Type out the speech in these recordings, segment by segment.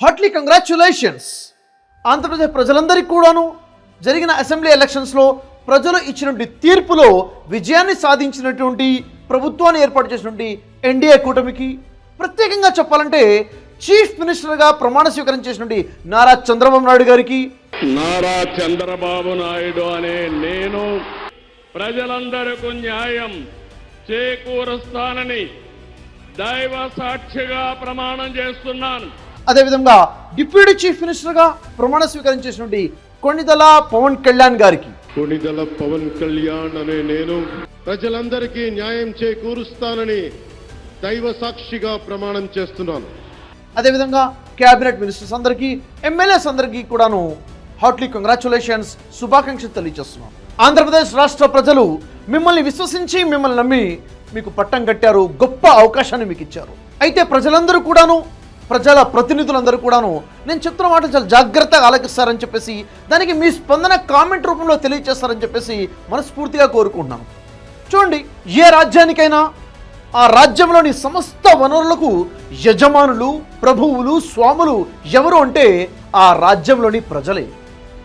Hardly congratulations Andhra Pradesh ప్రజలందరికీ కూడాను జరిగిన అసెంబ్లీ ఎలక్షన్స్లో ప్రజలు ఇచ్చినటువంటి తీర్పులో విజయాన్ని సాధించినటువంటి ప్రభుత్వాన్ని ఏర్పాటు చేసినటువంటి ఎన్డీఏ కూటమికి ప్రత్యేకంగా చెప్పాలంటే చీఫ్ మినిస్టర్గా ప్రమాణ స్వీకారం చేసినటువంటి నారా చంద్రబాబు నాయుడు గారికి. నారా చంద్రబాబు నాయుడు అనే నేను ప్రజలందరకు న్యాయం చేకూరుస్తానని దైవ సాక్షిగా ప్రమాణం చేస్తున్నాను. అదేవిధంగా డిప్యూటీ చీఫ్ మినిస్టర్గా ప్రమాణ స్వీకారం చేసినటువంటి కొణిదల పవన్ కళ్యాణ్ గారికి. కొణిదల పవన్ కళ్యాణ్ అనే నేను ప్రజలందరికీ న్యాయం చేకూరుస్తానని దైవ సాక్షిగా ప్రమాణం చేస్తున్నాను. అదేవిధంగా క్యాబినెట్ మినిస్టర్స్ అందరికీ ఎమ్మెల్యేస్ అందరికీ కూడాను హాట్లీ కంగ్రాచులేషన్స్ శుభాకాంక్షలు తెలియజేస్తున్నాం. ఆంధ్రప్రదేశ్ రాష్ట్ర ప్రజలు మిమ్మల్ని విశ్వసించి మిమ్మల్ని నమ్మి మీకు పట్టం కట్టారు గొప్ప అవకాశాన్ని మీకు ఇచ్చారు అయితే ప్రజలందరూ కూడాను ప్రజల ప్రతినిధులందరూ కూడాను నేను చెప్తున్న మాట చాలా జాగ్రత్తగా ఆలకిస్తారని చెప్పేసి దానికి మీ స్పందన కామెంట్ రూపంలో తెలియజేస్తారని చెప్పేసి మనస్ఫూర్తిగా కోరుకుంటున్నాను. చూడండి ఏ రాజ్యానికైనా ఆ రాజ్యంలోని సమస్త వనరులకు యజమానులు ప్రభువులు స్వాములు ఎవరు అంటే ఆ రాజ్యంలోని ప్రజలే.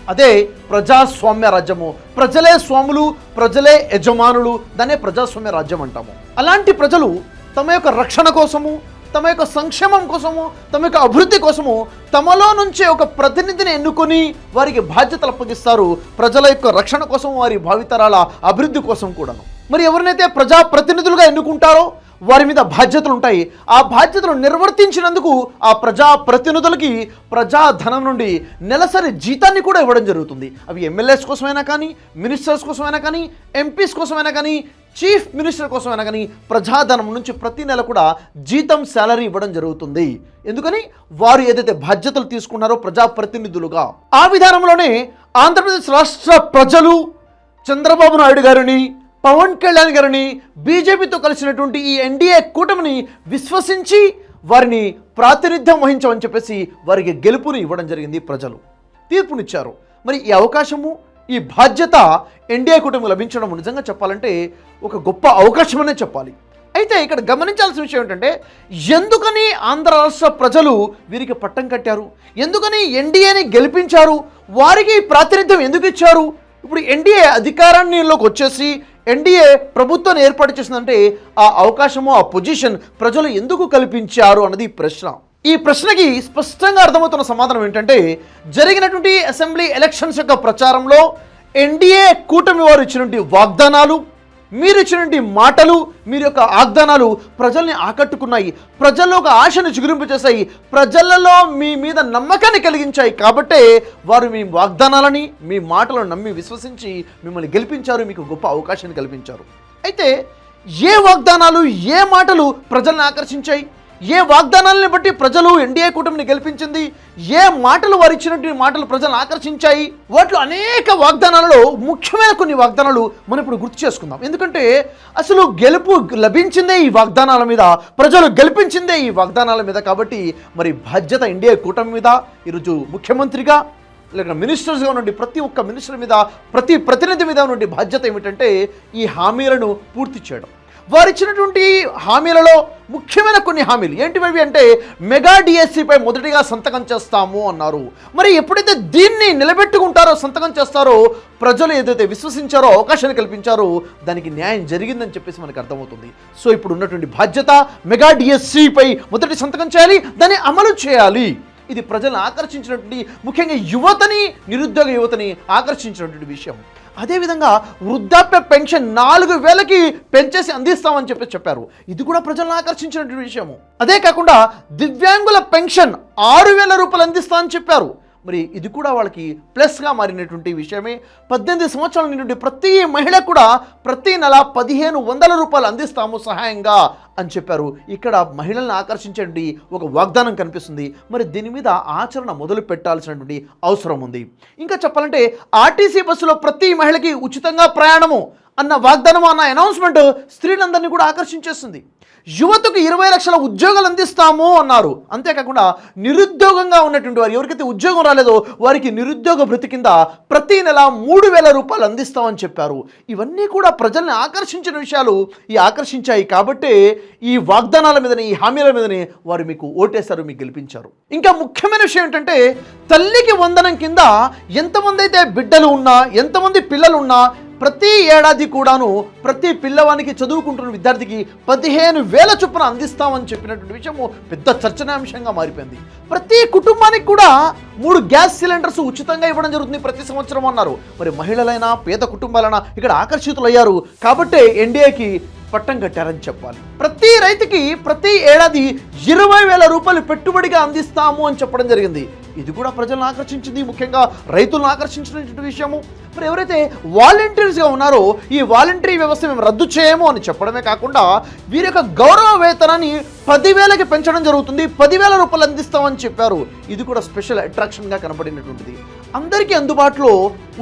అదే ప్రజాస్వామ్య రాజ్యము. ప్రజలే స్వాములు ప్రజలే యజమానులు దానే ప్రజాస్వామ్య రాజ్యం అంటాము. అలాంటి ప్రజలు తమ యొక్క రక్షణ కోసము తమ యొక్క సంక్షేమం కోసము తమ యొక్క అభివృద్ధి కోసము తమలో నుంచే ఒక ప్రతినిధిని ఎన్నుకొని వారికి బాధ్యతలు అప్పగిస్తారు. ప్రజల యొక్క రక్షణ కోసం వారి భావితరాల అభివృద్ధి కోసం కూడాను. మరి ఎవరినైతే ప్రజా ప్రతినిధులుగా ఎన్నుకుంటారో వారి మీద బాధ్యతలు ఉంటాయి. ఆ బాధ్యతలు నిర్వర్తించినందుకు ఆ ప్రజా ప్రతినిధులకి ప్రజాధనం నుండి నెలసరి జీతాన్ని కూడా ఇవ్వడం జరుగుతుంది. అవి ఎమ్మెల్యేస్ కోసమైనా కానీ మినిస్టర్స్ కోసమైనా కానీ ఎంపీస్ కోసమైనా కానీ చీఫ్ మినిస్టర్ కోసం కానీ ప్రజాధనం నుంచి ప్రతి నెల కూడా జీతం శాలరీ ఇవ్వడం జరుగుతుంది. ఎందుకని? వారు ఏదైతే బాధ్యతలు తీసుకున్నారో ప్రజాప్రతినిధులుగా. ఆ విధానంలోనే ఆంధ్రప్రదేశ్ రాష్ట్ర ప్రజలు చంద్రబాబు నాయుడు గారిని పవన్ కళ్యాణ్ గారిని బీజేపీతో కలిసినటువంటి ఈ ఎన్డీఏ కూటమిని విశ్వసించి వారిని ప్రాతినిధ్యం వహించమని చెప్పేసి వారికి గెలుపుని ఇవ్వడం జరిగింది ప్రజలు. తీర్పునిచ్చారు. మరి ఈ అవకాశము ఈ బాధ్యత ఎన్డీఏ కుటుంబం లభించడం నిజంగా చెప్పాలంటే ఒక గొప్ప అవకాశమనే చెప్పాలి. అయితే ఇక్కడ గమనించాల్సిన విషయం ఏంటంటే ఎందుకని ఆంధ్ర రాష్ట్ర ప్రజలు వీరికి పట్టం కట్టారు? ఎందుకని ఎన్డీఏని గెలిపించారు? వారికి ప్రాతినిధ్యం ఎందుకు ఇచ్చారు? ఇప్పుడు ఎన్డీఏ అధికారాన్నిలోకి వచ్చేసి ఎన్డీఏ ప్రభుత్వాన్ని ఏర్పాటు చేసిందంటే ఆ అవకాశము ఆ పొజిషన్ ప్రజలు ఎందుకు కల్పించారు అన్నది ప్రశ్న. ఈ ప్రశ్నకి స్పష్టంగా అర్థమవుతున్న సమాధానం ఏంటంటే జరిగినటువంటి అసెంబ్లీ ఎలక్షన్స్ యొక్క ప్రచారంలో ఎన్డీఏ కూటమి వారు ఇచ్చినటువంటి వాగ్దానాలు మీరు ఇచ్చినటువంటి మాటలు మీరు యొక్క వాగ్దానాలు ప్రజల్ని ఆకట్టుకున్నాయి. ప్రజల్లో ఒక ఆశను చిగురింపు చేశాయి ప్రజలలో మీ మీద నమ్మకాన్ని కలిగించాయి. కాబట్టే వారు మీ వాగ్దానాలని మీ మాటలను నమ్మి విశ్వసించి మిమ్మల్ని గెలిపించారు మీకు గొప్ప అవకాశాన్ని కల్పించారు. అయితే ఏ వాగ్దానాలు ఏ మాటలు ప్రజల్ని ఆకర్షించాయి? ఏ వాగ్దానాలని బట్టి ప్రజలు ఎన్డీఏ కూటమిని గెలిపించింది? ఏ మాటలు వారు ఇచ్చినటువంటి మాటలు ప్రజలను ఆకర్షించాయి? వాటిలో అనేక వాగ్దానాలలో ముఖ్యమైన కొన్ని వాగ్దానాలు మనం ఇప్పుడు గుర్తు చేసుకుందాం. ఎందుకంటే అసలు గెలుపు లభించిందే ఈ వాగ్దానాల మీద ప్రజలు గెలిపించిందే ఈ వాగ్దానాల మీద కాబట్టి మరి బాధ్యత ఎన్డీఏ కూటమి మీద ఈరోజు ముఖ్యమంత్రిగా లేక మినిస్టర్స్గా నుండి ప్రతి ఒక్క మినిస్టర్ మీద ప్రతి ప్రతినిధి మీద నుండి బాధ్యత ఏమిటంటే ఈ హామీలను పూర్తి చేయడం. వారు ఇచ్చినటువంటి హామీలలో ముఖ్యమైన కొన్ని హామీలు. ఏంటివి అంటే మెగా డిఎస్సిపై మొదటిగా సంతకం చేస్తాము అన్నారు. మరి ఎప్పుడైతే దీన్ని నిలబెట్టుకుంటారో సంతకం చేస్తారో ప్రజలు ఏదైతే విశ్వసించారో అవకాశాన్ని కల్పించారో దానికి న్యాయం జరిగిందని చెప్పేసి మనకు అర్థమవుతుంది. సో ఇప్పుడు ఉన్నటువంటి బాధ్యత మెగా డిఎస్సిపై మొదటి సంతకం చేయాలి దాన్ని అమలు చేయాలి. ఇది ప్రజలను ఆకర్షించినటువంటి ముఖ్యంగా యువతని నిరుద్యోగ యువతని ఆకర్షించినటువంటి విషయం. అదేవిధంగా వృద్ధాప్య పెన్షన్ నాలుగు వేలకి పెంచేసి అందిస్తామని చెప్పి చెప్పారు. ఇది కూడా ప్రజలను ఆకర్షించినటువంటి విషయము. అదే కాకుండా దివ్యాంగుల పెన్షన్ ఆరు వేల రూపాయలు అందిస్తామని చెప్పారు. మరి ఇది కూడా వాళ్ళకి ప్లస్గా మారినటువంటి విషయమే. పద్దెనిమిది సంవత్సరాల నుండి ప్రతి మహిళ కూడా ప్రతి నెల పదిహేను వందల రూపాయలు అందిస్తాము సహాయంగా అని చెప్పారు. ఇక్కడ మహిళల్ని ఆకర్షించండి ఒక వాగ్దానం కనిపిస్తుంది. మరి దీని మీద ఆచరణ మొదలు పెట్టాల్సినటువంటి అవసరం ఉంది. ఇంకా చెప్పాలంటే ఆర్టీసీ బస్సులో ప్రతి మహిళకి ఉచితంగా ప్రయాణము అన్న వాగ్దానం అన్న అనౌన్స్మెంట్ స్త్రీలందరినీ కూడా ఆకర్షించేస్తుంది. యువతకు ఇరవై లక్షల ఉద్యోగాలు అందిస్తాము అన్నారు. అంతేకాకుండా నిరుద్యోగంగా ఉన్నటువంటి వారు ఎవరికైతే ఉద్యోగం రాలేదో వారికి నిరుద్యోగ భృతి కింద ప్రతి నెల మూడు వేల రూపాయలు అందిస్తామని చెప్పారు. ఇవన్నీ కూడా ప్రజల్ని ఆకర్షించిన విషయాలు ఈ ఆకర్షించాయి కాబట్టి ఈ వాగ్దానాల మీదనే ఈ హామీల మీదనే వారు మీకు ఓటేశారు మీకు గెలిపించారు. ఇంకా ముఖ్యమైన విషయం ఏంటంటే తల్లికి వందనం కింద ఎంతమంది అయితే బిడ్డలు ఉన్నా ఎంతమంది పిల్లలు ఉన్నా ప్రతి ఏడాది కూడాను ప్రతి పిల్లవానికి చదువుకుంటున్న విద్యార్థికి పదిహేను వేల చొప్పున అందిస్తామని చెప్పినటువంటి విషయము పెద్ద చర్చనాంశంగా మారిపోయింది. ప్రతి కుటుంబానికి కూడా మూడు గ్యాస్ సిలిండర్స్ ఉచితంగా ఇవ్వడం జరుగుతుంది ప్రతి సంవత్సరం అన్నారు. మరి మహిళలైనా పేద కుటుంబాలైనా ఇక్కడ ఆకర్షితులయ్యారు. కాబట్టే ఎన్డీఏకి పట్టం కట్టారని చెప్పాలి. ప్రతి రైతుకి ప్రతి ఏడాది ఇరవై వేల రూపాయలు పెట్టుబడిగా అందిస్తాము అని చెప్పడం జరిగింది. ఇది కూడా ప్రజలను ఆకర్షించింది. ముఖ్యంగా రైతులను ఆకర్షించినటువంటి విషయము. మరి ఎవరైతే వాలంటీర్స్గా ఉన్నారో ఈ వాలంటరీ వ్యవస్థ మేము రద్దు చేయము అని చెప్పడమే కాకుండా వీరి యొక్క గౌరవ వేతనాన్ని పదివేలకి పెంచడం జరుగుతుంది పదివేల రూపాయలు అందిస్తామని చెప్పారు. ఇది కూడా స్పెషల్ అట్రాక్షన్గా కనబడినటువంటిది. అందరికీ అందుబాటులో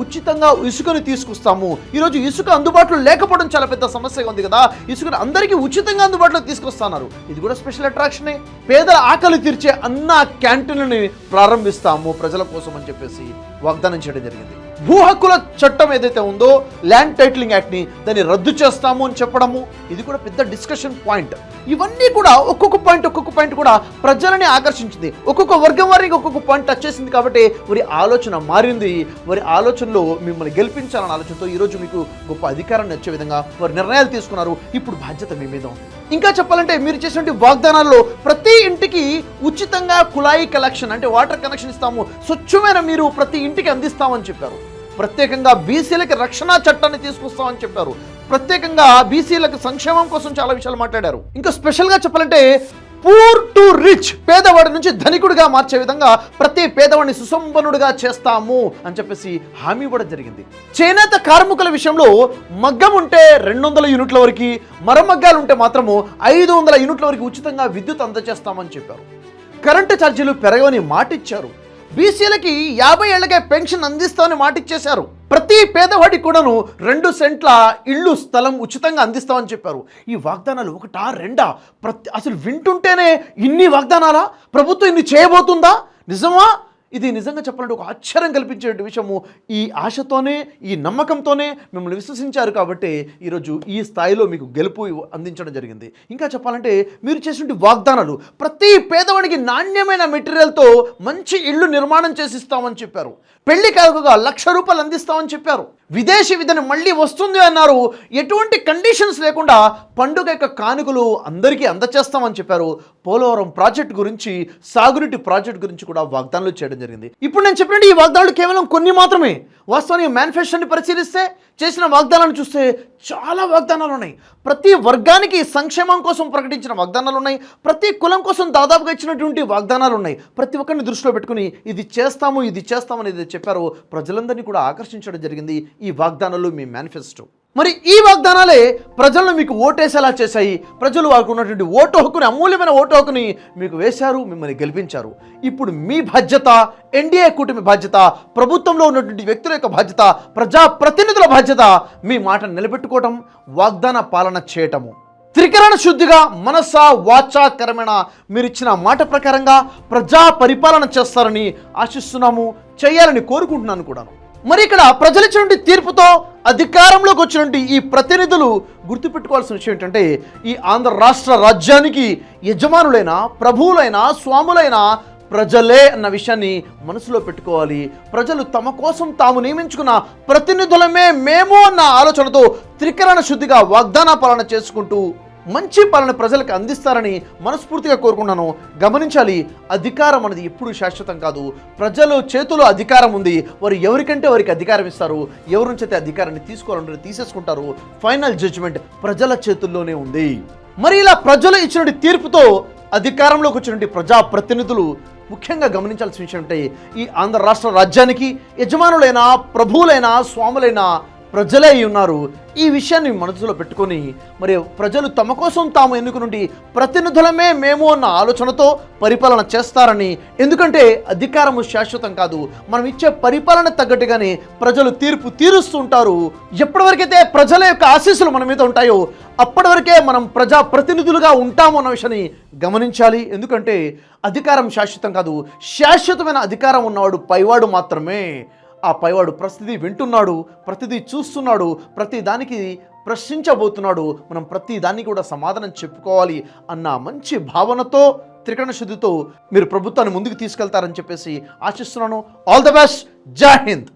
ఉచితంగా ఇసుకను తీసుకొస్తాము. ఈరోజు ఇసుక అందుబాటులో లేకపోవడం చాలా పెద్ద సమస్యగా ఉంది కదా. ఇసుకను అందరికీ ఉచితంగా అందుబాటులో తీసుకొస్తున్నారు. ఇది కూడా స్పెషల్ అట్రాక్షనే పేదల ఆకలి తీర్చే అన్న క్యాంటీన్లని ప్రారంభిస్తాము ప్రజల కోసం అని చెప్పేసి వాగ్దానం చేయడం జరిగింది. భూ హక్కుల చట్టం ఏదైతే ఉందో ల్యాండ్ టైటిలింగ్ యాక్ట్ని దాన్ని రద్దు చేస్తాము అని చెప్పడము ఇది కూడా పెద్ద డిస్కషన్ పాయింట్ ఇవన్నీ కూడా ఒక్కొక్క పాయింట్ ఒక్కొక్క పాయింట్ కూడా ప్రజలని ఆకర్షించింది. ఒక్కొక్క వర్గం వారికి ఒక్కొక్క పాయింట్ టచ్ చేసింది కాబట్టి వారి ఆలోచన మారింది. వారి ఆలోచనలో మిమ్మల్ని గెలిపించాలన్న ఆలోచనతో ఈరోజు మీకు గొప్ప అధికారాన్ని వచ్చే విధంగా వారు నిర్ణయాలు తీసుకున్నారు. ఇప్పుడు బాధ్యత మీ మీద. ఉంది ఇంకా చెప్పాలంటే మీరు చేసినటువంటి వాగ్దానాల్లో ప్రతి ఇంటికి ఉచితంగా కుళాయి కలెక్షన్ అంటే వాటర్ కనెక్షన్ ఇస్తాము. స్వచ్ఛమైన మీరు ప్రతి ఇంటికి అందిస్తామని చెప్పారు. ప్రత్యేకంగా బీసీలకి రక్షణ చట్టాన్ని తీసుకొస్తామని చెప్పారు. ప్రత్యేకంగా బీసీలకు సంక్షేమం కోసం చాలా విషయాలు మాట్లాడారు. ఇంకా స్పెషల్గా చెప్పాలంటే పూర్ టు రిచ్ పేదవాడి నుంచి ధనికుడిగా మార్చే విధంగా ప్రతి పేదవాడిని సుసంపన్నుడిగా చేస్తాము అని చెప్పేసి హామీ ఇవ్వడం జరిగింది. చేనేత కార్మికుల విషయంలో మగ్గం ఉంటే రెండు వందల యూనిట్ల వరకు మరమగ్గాలు ఉంటే మాత్రము ఐదు వందల యూనిట్ల వరకు ఉచితంగా విద్యుత్ అందజేస్తామని చెప్పారు. కరెంటు ఛార్జీలు పెరగవని మాటిచ్చారు. బీసీలకి యాభై ఏళ్ళకే పెన్షన్ అందిస్తామని మాటిచ్చేశారు. ప్రతి పేదవాడికి కూడాను రెండు సెంట్ల ఇల్లు స్థలం ఉచితంగా అందిస్తామని చెప్పారు. ఈ వాగ్దానాలు ఒకటా రెండా? ప్రతి అసలు వింటుంటేనే ఇన్ని వాగ్దానాలా? ప్రభుత్వం ఇన్ని చేయబోతుందా? నిజమా? ఇది నిజంగా చెప్పాలంటే ఒక ఆశ్చర్యం కల్పించే విషయము. ఈ ఆశతోనే ఈ నమ్మకంతోనే మిమ్మల్ని విశ్వసించారు కాబట్టి ఈరోజు ఈ స్థాయిలో మీకు గెలుపు అందించడం జరిగింది. ఇంకా చెప్పాలంటే మీరు చేసినటువంటి వాగ్దానాలు ప్రతి పేదవాడికి నాణ్యమైన మెటీరియల్తో మంచి ఇళ్ళు నిర్మాణం చేసి ఇస్తామని చెప్పారు. పెళ్ళి కానుకగా లక్ష రూపాయలు అందిస్తామని చెప్పారు. విదేశీ విధని మళ్ళీ వస్తుంది అన్నారు. ఎటువంటి కండిషన్స్ లేకుండా పండుగ యొక్క కానుకలు అందరికీ అందచేస్తామని చెప్పారు. పోలవరం ప్రాజెక్ట్ గురించి సాగునీటి ప్రాజెక్ట్ గురించి కూడా వాగ్దానాలు చేయడం జరిగింది. ఇప్పుడు నేను చెప్పినట్టు ఈ వాగ్దానాలు కేవలం కొన్ని మాత్రమే. వాస్తవానికి మేనిఫెస్టోని పరిశీలిస్తే చేసిన వాగ్దానాలను చూస్తే చాలా వాగ్దానాలు ఉన్నాయి. ప్రతి వర్గానికి సంక్షేమం కోసం ప్రకటించిన వాగ్దానాలు ఉన్నాయి. ప్రతి కులం కోసం దాదాపుగా ఇచ్చినటువంటి వాగ్దానాలు ఉన్నాయి. ప్రతి ఒక్కరిని దృష్టిలో పెట్టుకుని ఇది చేస్తాము ఇది చేస్తామని చెప్పారు ప్రజలందరినీ కూడా ఆకర్షించడం జరిగింది. ఈ వాగ్దానాలు మీ మేనిఫెస్టో. మరి ఈ వాగ్దానాలే ప్రజలను మీకు ఓటేసేలా చేశాయి. ప్రజలు వారికి ఉన్నటువంటి ఓటు హక్కుని అమూల్యమైన ఓటు హక్కుని మీకు వేశారు మిమ్మల్ని గెలిపించారు. ఇప్పుడు మీ బాధ్యత ఎన్డీఏ కూటమి బాధ్యత ప్రభుత్వంలో ఉన్నటువంటి వ్యక్తుల యొక్క బాధ్యత ప్రజా ప్రతినిధుల బాధ్యత మీ మాట నిలబెట్టుకోవటం వాగ్దాన పాలన చేయటము. త్రికరణ శుద్ధిగా మనస వాచా కరమేణ మీరు ఇచ్చిన మాట ప్రకారంగా ప్రజా పరిపాలన చేస్తారని ఆశిస్తున్నాము చేయాలని కోరుకుంటున్నాను కూడాను. మరి ఇక్కడ ప్రజలు ఇచ్చినటువంటి తీర్పుతో అధికారంలోకి వచ్చినటువంటి ఈ ప్రతినిధులు గుర్తుపెట్టుకోవాల్సిన విషయం ఏంటంటే ఈ ఆంధ్ర రాష్ట్ర రాజ్యానికి యజమానులైన ప్రభువులైన స్వాములైన ప్రజలే అన్న విషయాన్ని మనసులో పెట్టుకోవాలి. ప్రజలు తమ కోసం తాము నియమించుకున్న ప్రతినిధులమే మేము అన్న ఆలోచనతో త్రికరణ శుద్ధిగా వాగ్దాన పాలన చేసుకుంటూ మంచి పాలన ప్రజలకు అందిస్తారని మనస్ఫూర్తిగా కోరుకున్నాను గమనించాలి అధికారం అనేది ఎప్పుడు శాశ్వతం కాదు. ప్రజలు చేతిలో అధికారం ఉంది. వారు ఎవరికంటే వారికి అధికారం ఇస్తారు. ఎవరి నుంచి అయితే అధికారాన్ని తీసుకోవాలంటే తీసేసుకుంటారు. ఫైనల్ జడ్జిమెంట్ ప్రజల చేతుల్లోనే ఉంది. మరి ఇలా ప్రజలు ఇచ్చినటువంటి తీర్పుతో అధికారంలోకి వచ్చినటువంటి ప్రజా ప్రతినిధులు ముఖ్యంగా గమనించాల్సిన విషయం అంటే ఈ ఆంధ్ర రాష్ట్ర రాజ్యానికి యజమానులైన ప్రభువులైన స్వాములైన ప్రజలే అయి ఉన్నారు. ఈ విషయాన్ని మనసులో పెట్టుకొని మరి ప్రజలు తమ కోసం తాము ఎన్నుకునుండి ప్రతినిధులమే మేము అన్న ఆలోచనతో పరిపాలన చేస్తారని ఎందుకంటే అధికారము శాశ్వతం కాదు. మనం ఇచ్చే పరిపాలన తగ్గట్టుగానే ప్రజలు తీర్పు తీరుస్తూ ఉంటారు. ప్రజల యొక్క ఆశీస్సులు మన మీద ఉంటాయో అప్పటి వరకే మనం ప్రజా ప్రతినిధులుగా ఉంటాము అన్న విషయాన్ని గమనించాలి. ఎందుకంటే అధికారం శాశ్వతం కాదు. శాశ్వతమైన అధికారం ఉన్నవాడు పైవాడు మాత్రమే. ఆ పైవాడు ప్రతిదీ వింటున్నాడు ప్రతిదీ చూస్తున్నాడు ప్రతి దానికి ప్రశ్నించబోతున్నాడు. మనం ప్రతిదానికి కూడా సమాధానం చెప్పుకోవాలి అన్న మంచి భావనతో త్రికరణ శుద్ధితో మీరు ప్రభుత్వాన్ని ముందుకు తీసుకెళ్తారని చెప్పేసి ఆశిస్తున్నాను. ఆల్ ద బెస్ట్ జై హింద్.